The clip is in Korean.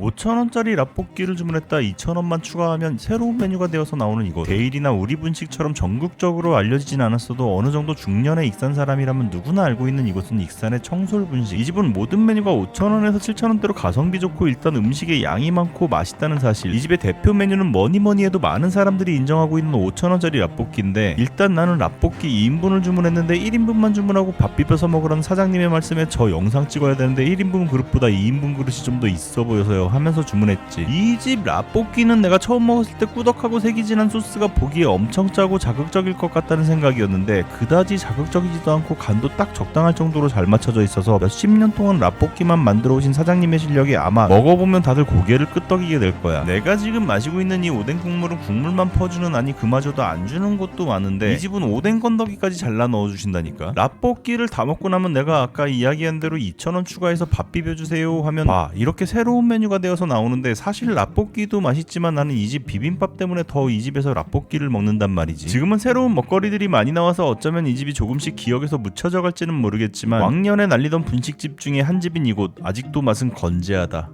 5천원짜리 라볶이를 주문했다. 2천원만 추가하면 새로운 메뉴가 되어서 나오는 이곳. 데일이나 우리 분식처럼 전국적으로 알려지진 않았어도 어느 정도 중년의 익산 사람이라면 누구나 알고 있는 이곳은 익산의 청솔 분식. 이 집은 모든 메뉴가 5천원에서 7천원대로 가성비 좋고 일단 음식의 양이 많고 맛있다는 사실. 이 집의 대표 메뉴는 뭐니 뭐니 해도 많은 사람들이 인정하고 있는 5천원짜리 라볶이인데 일단 나는 라볶이 2인분을 주문했는데 1인분만 주문하고 밥 비벼서 먹으라는 사장님의 말씀에 저 영상 찍어야 되는데 1인분 그릇보다 2인분 그릇이 좀 더 있어 보여서요 하면서 주문했지. 이 집 라볶이는 내가 처음 먹었을 때 꾸덕하고 색이 진한 소스가 보기에 엄청 짜고 자극적일 것 같다는 생각이었는데 그다지 자극적이지도 않고 간도 딱 적당할 정도로 잘 맞춰져 있어서 몇십 년 동안 라볶이만 만들어 오신 사장님의 실력이 아마 먹어보면 다들 고개를 끄덕이게 될 거야. 내가 지금 마시고 있는 이 오뎅 국물은 국물만 퍼주는 아니 그마저도 안 주는 곳도 많은데 이 집은 오뎅 건더기까지 잘라 넣어주신다니까. 라볶이를 다 먹고 나면 내가 아까 이야기한 대로 2,000원 추가해서 밥 비벼주세요 하면 와 이렇게 새로운 메뉴 가 되어서 나오는데 사실 라볶이도 맛있지만 나는 이 집 비빔밥 때문에 더 이 집에서 라볶이를 먹는단 말이지. 지금은 새로운 먹거리들이 많이 나와서 어쩌면 이 집이 조금씩 기억에서 묻혀져 갈지는 모르겠지만 왕년에 날리던 분식집 중에 한 집인 이곳. 아직도 맛은 건재하다